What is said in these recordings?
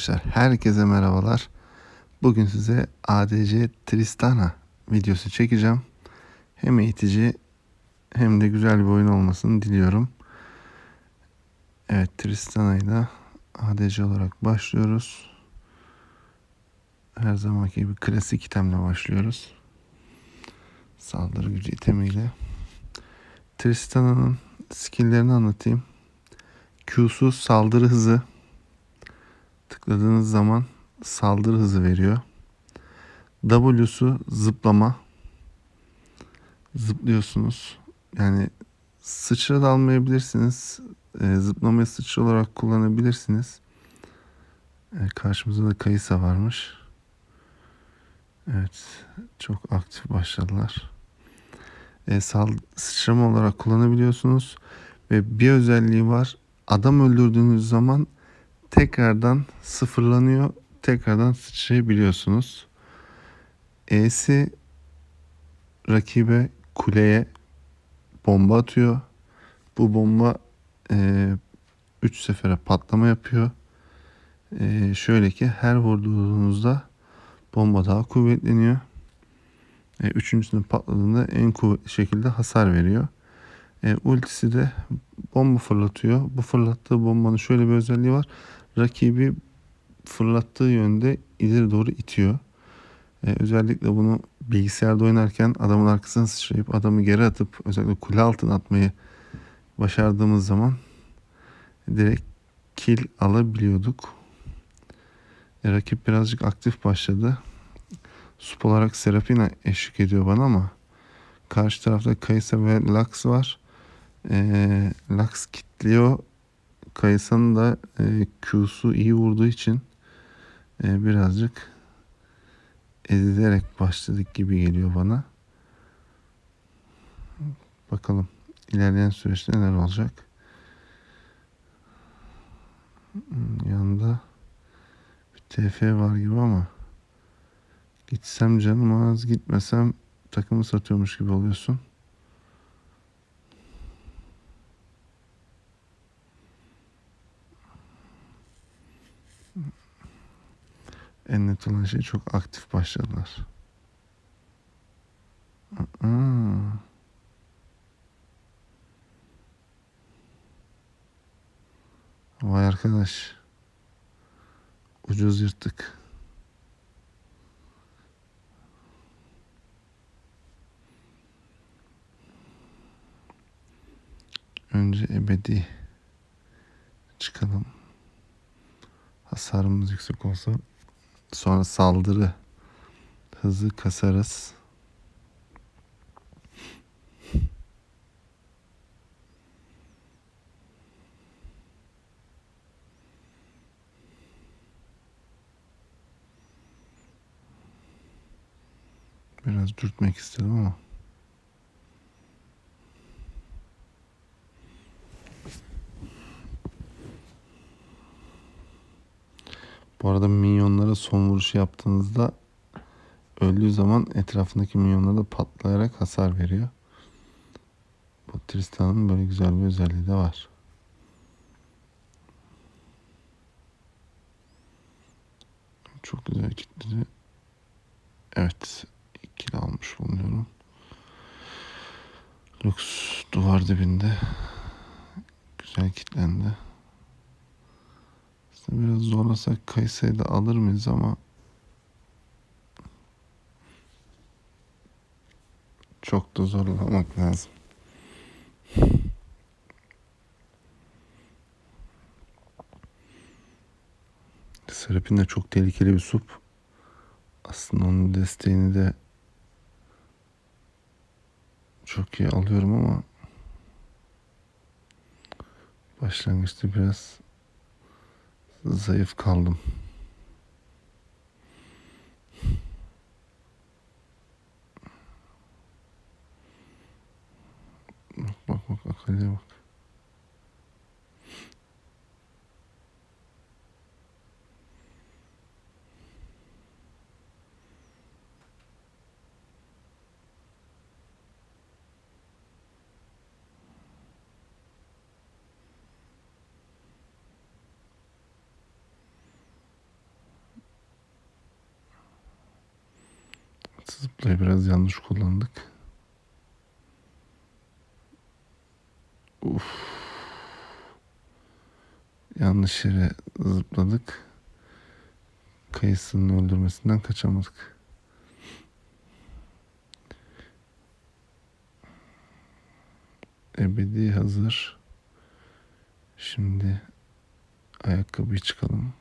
Arkadaşlar, herkese merhabalar. Bugün size ADC Tristana videosu çekeceğim. Hem eğitici hem de güzel bir oyun olmasını diliyorum. Evet, Tristana'yı da ADC olarak başlıyoruz. Her zamanki gibi klasik itemle başlıyoruz. Saldırı gücü itemiyle. Tristana'nın skill'lerini anlatayım. Q'su saldırı hızı. Tıkladığınız zaman saldırı hızı veriyor. W'su zıplama. Zıplıyorsunuz. Yani sıçra da almayabilirsiniz. E, zıplamayı sıçra olarak kullanabilirsiniz. E, karşımızda da Kayısa varmış. Evet. Çok aktif başladılar. E, sal, sıçrama olarak kullanabiliyorsunuz. Ve bir özelliği var. Adam öldürdüğünüz zaman tekrardan sıfırlanıyor. Tekrardan sıçrayabiliyorsunuz. E'si rakibe kuleye bomba atıyor. Bu bomba 3 e, üç sefere patlama yapıyor. E, şöyle ki her vurduğunuzda bomba daha kuvvetleniyor. E, üçüncüsünün patladığında en kuvvetli şekilde hasar veriyor. E, ultisi de bomba fırlatıyor. Bu fırlattığı bombanın şöyle bir özelliği var. Rakibi fırlattığı yönde ileri doğru itiyor. E, özellikle bunu bilgisayarda oynarken adamın arkasına sıçrayıp adamı geri atıp özellikle kule altına atmayı başardığımız zaman direkt kill alabiliyorduk. E, rakip birazcık aktif başladı. Sup olarak Serafina eşlik ediyor bana ama karşı tarafta Kaysa ve Lux var. E, Lux kitliyor. Kaysa'nın da e, Q'su iyi vurduğu için e, birazcık ezilerek başladık gibi geliyor bana. Bakalım ilerleyen süreçte neler olacak. Hmm, yanında bir TF var gibi ama gitsem canım az gitmesem takımı satıyormuş gibi oluyorsun. En net olan şey çok aktif başladılar. Vay arkadaş. Ucuz yırttık. Önce ebedi çıkalım. Hasarımız yüksek olsa Sonra saldırı hızı kasarız. Biraz dürtmek istedim ama Bu arada minyonlara son vuruşu yaptığınızda öldüğü zaman etrafındaki minyonlara da patlayarak hasar veriyor. Bu Tristan'ın böyle güzel bir özelliği de var. Çok güzel kitledi. Evet. ikili almış bulunuyorum. Lux duvar dibinde. Güzel kitlendi. Biraz zorlasak Kayseri'yi de alır mıyız ama çok da zorlamak lazım. Serapin de çok tehlikeli bir sup. Aslında onun desteğini de çok iyi alıyorum ama başlangıçta biraz zayıf kaldım. Bak bak bak Akali'ye bak. Zıplayı biraz yanlış kullandık. Uf. Yanlış yere zıpladık. Kayısının öldürmesinden kaçamadık. Ebedi hazır. Şimdi ayakkabıyı çıkalım.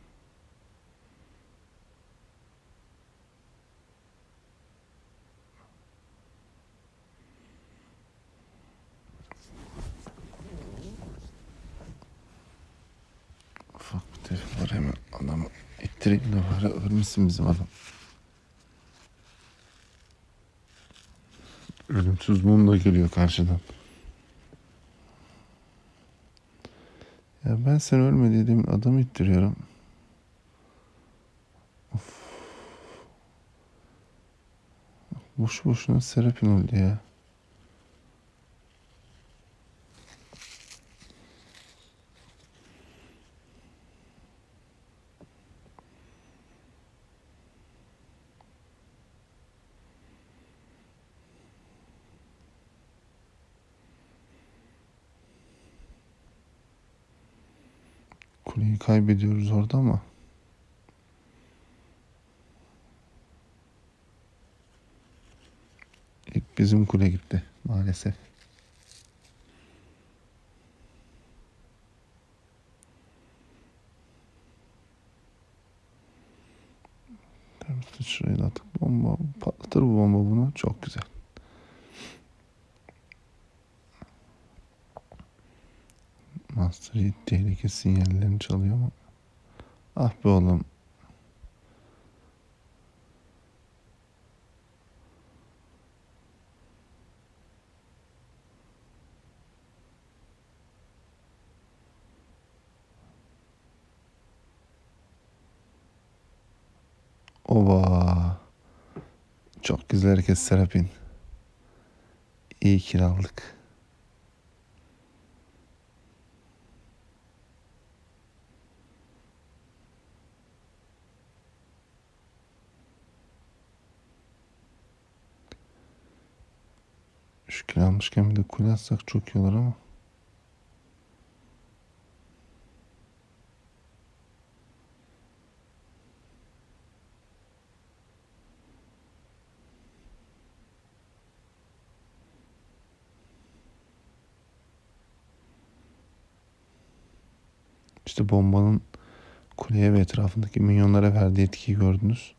Var hemen adamı ittireyim de bari ölmesin bizim adam. Ölümsüz mum da geliyor karşıdan. Ya ben sen ölme dediğim adamı ittiriyorum. Of. Boş boşuna Serapin öldü ya. Kuleyi kaybediyoruz orada ama. İlk bizim kule gitti maalesef. Şurayı da atıp bomba patlatır bu bomba bunu. Çok güzel. Master tehlike sinyallerini çalıyor ama. Ah be oğlum. Ova. Çok güzel hareket Serapin. İyi kiraldık. Şu kiralmışken bir de kule atsak çok iyi olur ama. İşte bombanın kuleye ve etrafındaki minyonlara verdiği etkiyi gördünüz.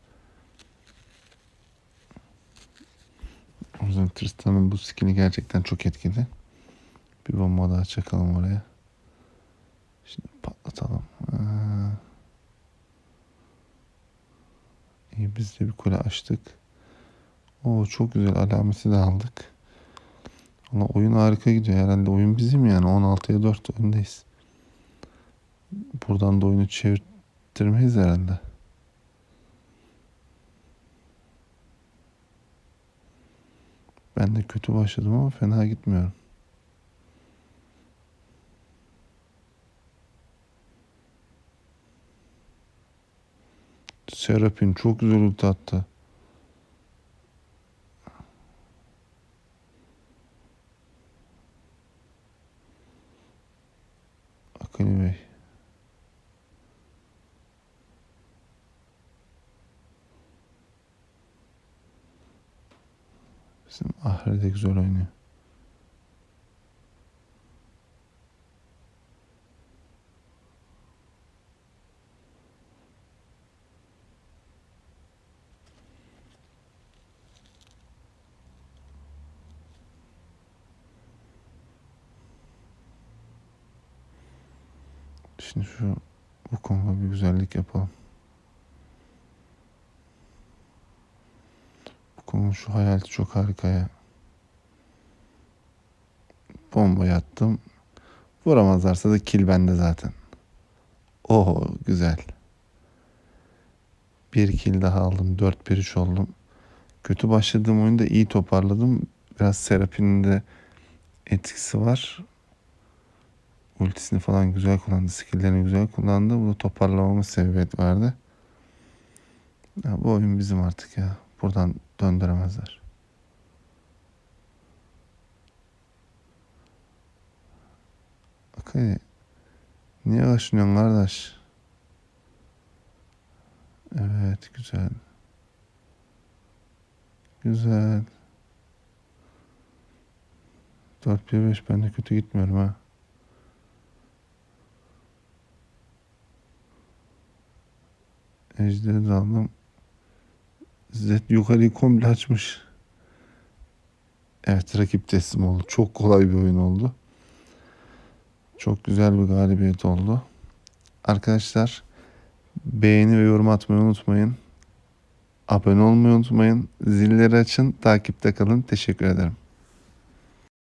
Yüzden Tristan'ın bu skill'i gerçekten çok etkili. Bir bomba daha çakalım oraya. Şimdi patlatalım. Aa. İyi biz de bir kule açtık. Oo çok güzel alameti de aldık. Valla oyun harika gidiyor. Herhalde oyun bizim yani. 16'ya 4 öndeyiz. Buradan da oyunu çevirttirmeyiz herhalde. Ben de kötü başladım ama fena gitmiyorum. Serapin çok güzel ulti. Ahri de güzel oynuyor. Şimdi şu bu konuda bir güzellik yapalım. Bu konu şu hayaleti çok harika ya. Bomba attım. Vuramazlarsa da kill bende zaten. Oo güzel. Bir kill daha aldım. 4-1-3 oldum. Kötü başladığım oyunda iyi toparladım. Biraz Serapin'in de etkisi var. Ultisini falan güzel kullandı. Skill'lerini güzel kullandı. Bu da toparlamamız sebebiyet verdi. Ya bu oyun bizim artık ya. Buradan döndüremezler. Okey. Niye kaşınıyorsun kardeş? Evet güzel. Güzel. 4 1 5 ben de kötü gitmiyorum ha. Ejderi de aldım. Zed yukarıyı komple açmış. Evet rakip teslim oldu. Çok kolay bir oyun oldu. Çok güzel bir galibiyet oldu. Arkadaşlar beğeni ve yorum atmayı unutmayın. Abone olmayı unutmayın. Zilleri açın. Takipte kalın. Teşekkür ederim.